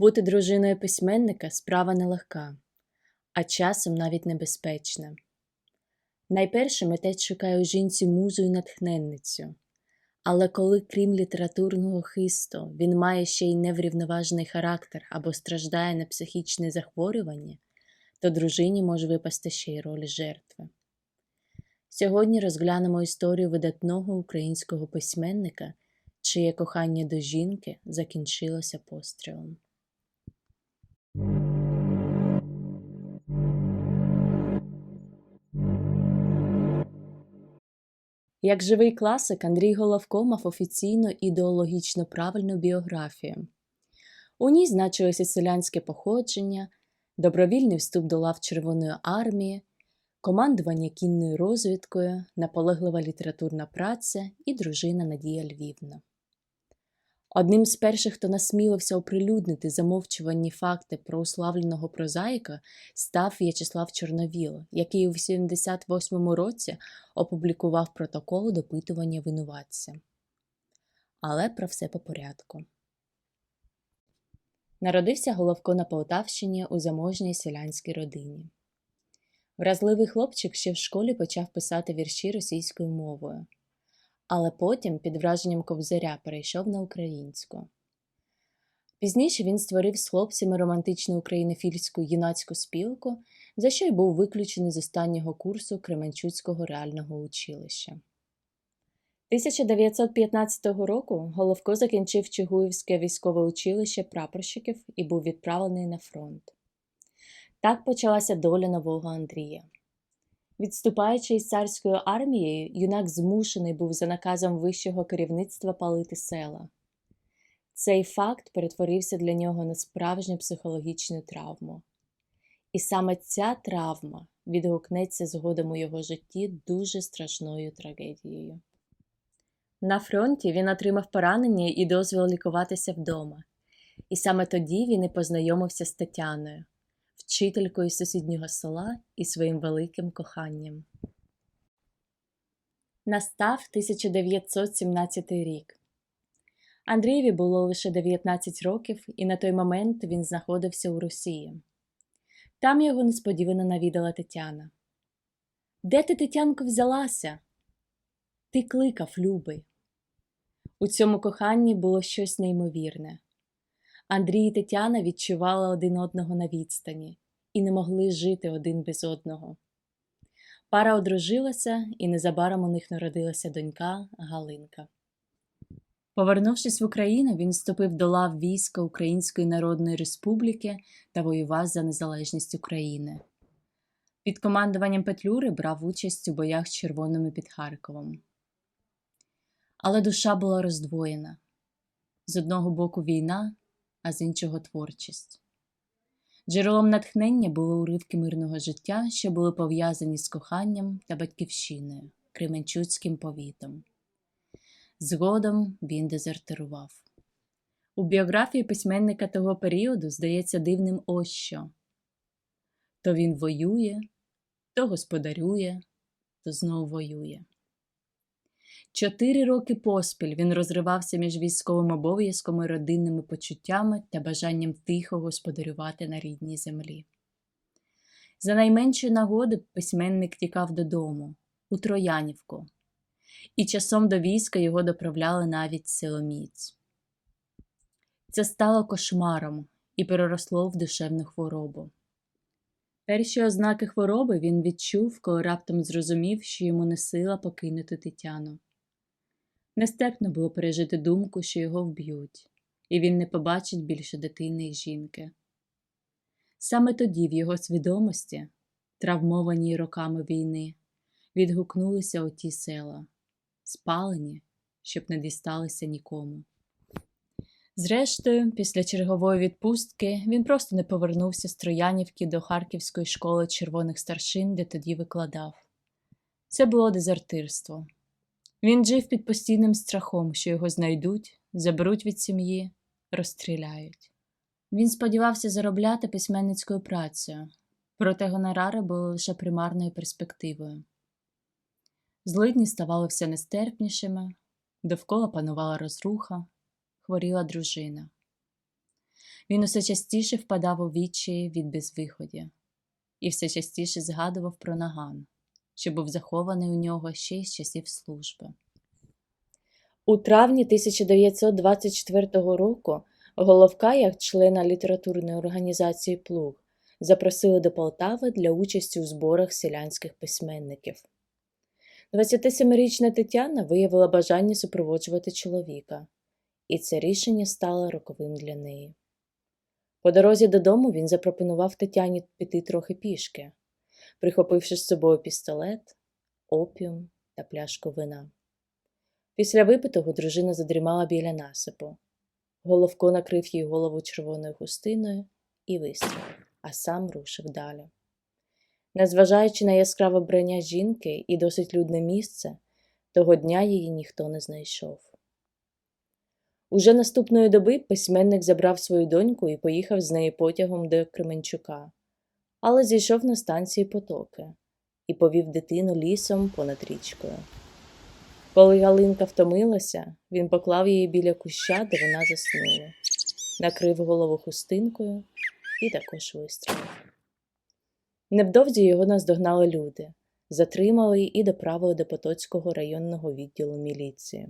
Бути дружиною письменника справа нелегка, а часом навіть небезпечна. Найперше митець шукає у жінці музу і натхненницю, але коли, крім літературного хисту, він має ще й неврівноважений характер або страждає на психічне захворювання, то дружині може випасти ще й роль жертви. Сьогодні розглянемо історію видатного українського письменника, чиє кохання до жінки закінчилося пострілом. Як живий класик, Андрій Головко мав офіційно ідеологічно правильну біографію. У ній значилося селянське походження, добровільний вступ до лав Червоної армії, командування кінною розвідкою, наполеглива літературна праця і дружина Надія Львівна. Одним з перших, хто насмілився оприлюднити замовчувані факти про уславленого прозаїка, став В'ячеслав Чорновіл, який у 78-му році опублікував протокол допитування винуватця. Але про все по порядку. Народився Головко на Полтавщині у заможній селянській родині. Вразливий хлопчик ще в школі почав писати вірші російською мовою але потім, під враженням ковзаря, перейшов на українську. Пізніше він створив з хлопцями романтичну українофільську юнацьку спілку, за що й був виключений з останнього курсу Кременчуцького реального училища. 1915 року Головко закінчив Чигуївське військове училище прапорщиків і був відправлений на фронт. Так почалася доля нового Андрія. Відступаючи із царською армією, юнак змушений був за наказом вищого керівництва палити села. Цей факт перетворився для нього на справжню психологічну травму. І саме ця травма відгукнеться згодом у його житті дуже страшною трагедією. На фронті він отримав поранення і дозвіл лікуватися вдома, і саме тоді він і познайомився з Тетяною, вчителькою сусіднього села і своїм великим коханням. Настав 1917 рік. Андрієві було лише 19 років, і на той момент він знаходився у Росії. Там його несподівано навідала Тетяна. Де ти, Тетянко, взялася? Ти кликав, любий. У цьому коханні було щось неймовірне. Андрій і Тетяна відчували один одного на відстані і не могли жити один без одного. Пара одружилася, і незабаром у них народилася донька Галинка. Повернувшись в Україну, він вступив до лав війська Української Народної Республіки та воював за незалежність України. Під командуванням Петлюри брав участь у боях з червоними під Харковом. Але душа була роздвоєна з одного боку війна, а з іншого творчість. Джерелом натхнення були уривки мирного життя, що були пов'язані з коханням та батьківщиною, Кременчуцьким повітом. Згодом він дезертирував. У біографії письменника того періоду здається дивним ось що то він воює, то господарює, то знову воює. Чотири роки поспіль він розривався між військовим обов'язком і родинними почуттями та бажанням тихо господарювати на рідній землі. За найменшої нагоди письменник тікав додому, у Троянівку, і часом до війська його доправляли навіть силоміць. Це стало кошмаром і переросло в душевну хворобу. Перші ознаки хвороби він відчув, коли раптом зрозумів, що йому не сила покинути Тетяну. Нестерпно було пережити думку, що його вб'ють, і він не побачить більше дитини й жінки. Саме тоді в його свідомості, травмованій роками війни, відгукнулися оті села, спалені, щоб не дісталися нікому. Зрештою, після чергової відпустки він просто не повернувся з Троянівки до Харківської школи червоних старшин, де тоді викладав. Це було дезертирство. Він жив під постійним страхом, що його знайдуть, заберуть від сім'ї, розстріляють. Він сподівався заробляти письменницькою працею, проте гонорари були лише примарною перспективою. Злидні ставали все нестерпнішими, довкола панувала розруха, хворіла дружина. Він усе частіше впадав у відчаї від безвиходя і все частіше згадував про наган, що був захований у нього ще з часів служби. У травні 1924 року Головка, як члена літературної організації Плуг, запросили до Полтави для участі у зборах селянських письменників. 27-річна Тетяна виявила бажання супроводжувати чоловіка, і це рішення стало роковим для неї. По дорозі додому він запропонував Тетяні піти трохи пішки, прихопивши з собою пістолет, опіум та пляшку вина. Після випитого дружина задрімала біля насипу. Головко накрив їй голову червоною хустиною і вистрілив, а сам рушив далі. Незважаючи на яскраве брання жінки і досить людне місце, того дня її ніхто не знайшов. Уже наступної доби письменник забрав свою доньку і поїхав з нею потягом до Кременчука, але зійшов на станції потоки і повів дитину лісом понад річкою. Коли Галинка втомилася, він поклав її біля куща, де вона заснула, накрив голову хустинкою і також вистрілив. Невдовзі його наздогнали люди, затримали і доправили до Потоцького районного відділу міліції.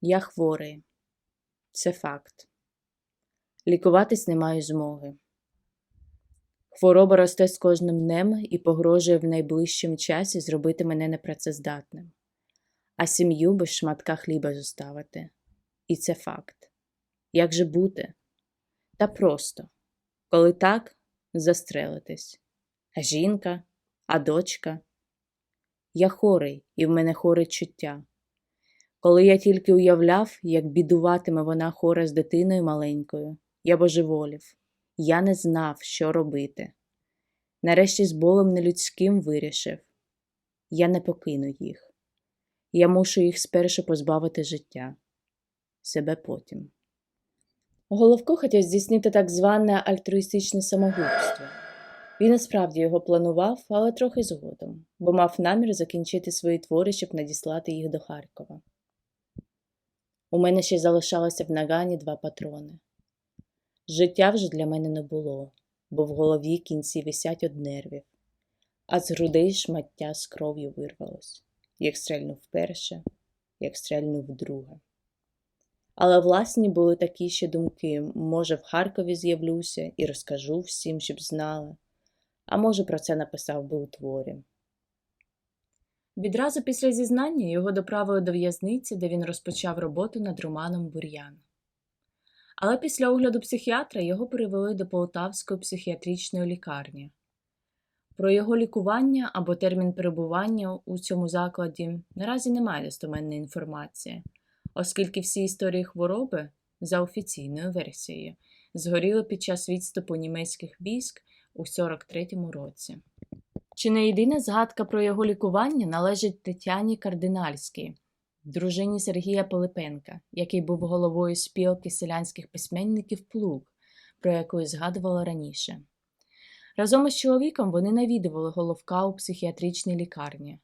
Я хворий. Це факт. Лікуватись не маю змоги. Хвороба росте з кожним днем і погрожує в найближчому часі зробити мене непрацездатним, а сім'ю без шматка хліба зоставити. І це факт. Як же бути? Та просто, коли так, застрелитись. А жінка, а дочка. Я хорий, і в мене хоре чуття. Коли я тільки уявляв, як бідуватиме вона хора з дитиною маленькою, я божеволів. Я не знав, що робити. Нарешті з болем нелюдським вирішив я не покину їх. Я мушу їх спершу позбавити життя, себе потім. Головко хотів здійснити так зване альтруїстичне самогубство. Він насправді його планував, але трохи згодом, бо мав намір закінчити свої твори, щоб надіслати їх до Харкова. У мене ще залишалося в нагані два патрони. Життя вже для мене не було, бо в голові кінці висять од нервів, а з грудей шмаття з кров'ю вирвалось, як стрельнув перше, як стрельнув друге. Але власні були такі ще думки може, в Харкові з'явлюся і розкажу всім, щоб знали, а може, про це написав би у творі. Відразу після зізнання його доправили до в'язниці, де він розпочав роботу над романом Бур'ян. Але після огляду психіатра його перевели до Полтавської психіатричної лікарні. Про його лікування або термін перебування у цьому закладі наразі немає достоменної інформації, оскільки всі історії хвороби, за офіційною версією, згоріли під час відступу німецьких військ у 43-му році. Чи не єдина згадка про його лікування належить Тетяні Кардинальській, дружині Сергія Пилипенка, який був головою спілки селянських письменників Плуг, про яку я згадувала раніше. Разом із чоловіком вони навідували головка у психіатричній лікарні.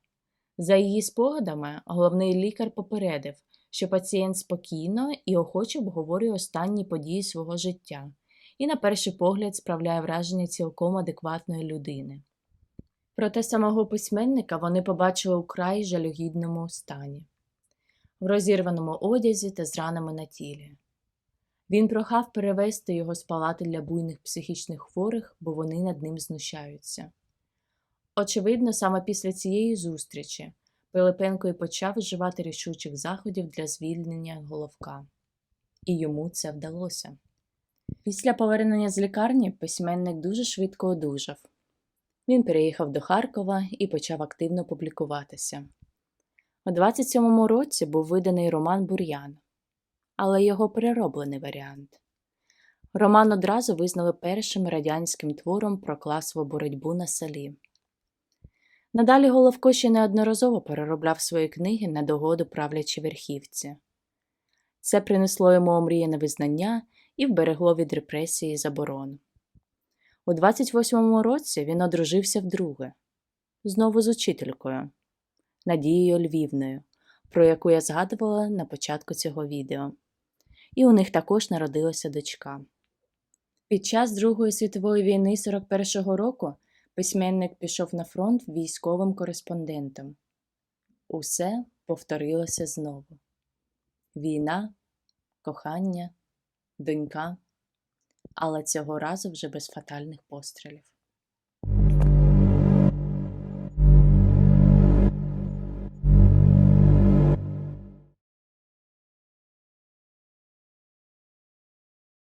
За її спогадами, головний лікар попередив, що пацієнт спокійно і охоче обговорює останні події свого життя і, на перший погляд, справляє враження цілком адекватної людини. Проте самого письменника вони побачили у край жалюгідному стані, в розірваному одязі та з ранами на тілі. Він прохав перевести його з палати для буйних психічних хворих, бо вони над ним знущаються. Очевидно, саме після цієї зустрічі Пилипенко і почав вживати рішучих заходів для звільнення головка, і йому це вдалося. Після повернення з лікарні письменник дуже швидко одужав. Він переїхав до Харкова і почав активно публікуватися. У 27-му році був виданий роман Бур'ян, але його перероблений варіант. Роман одразу визнали першим радянським твором про класову боротьбу на селі. Надалі Головко ще неодноразово переробляв свої книги на догоду правлячій верхівці. Це принесло йому омріяне визнання і вберегло від репресії і заборон. У 28-му році він одружився вдруге, знову з учителькою Надією Львівною, про яку я згадувала на початку цього відео. і у них також народилася дочка. Під час Другої світової війни 41-го року письменник пішов на фронт військовим кореспондентом. Усе повторилося знову: війна, кохання, донька, але цього разу вже без фатальних пострілів.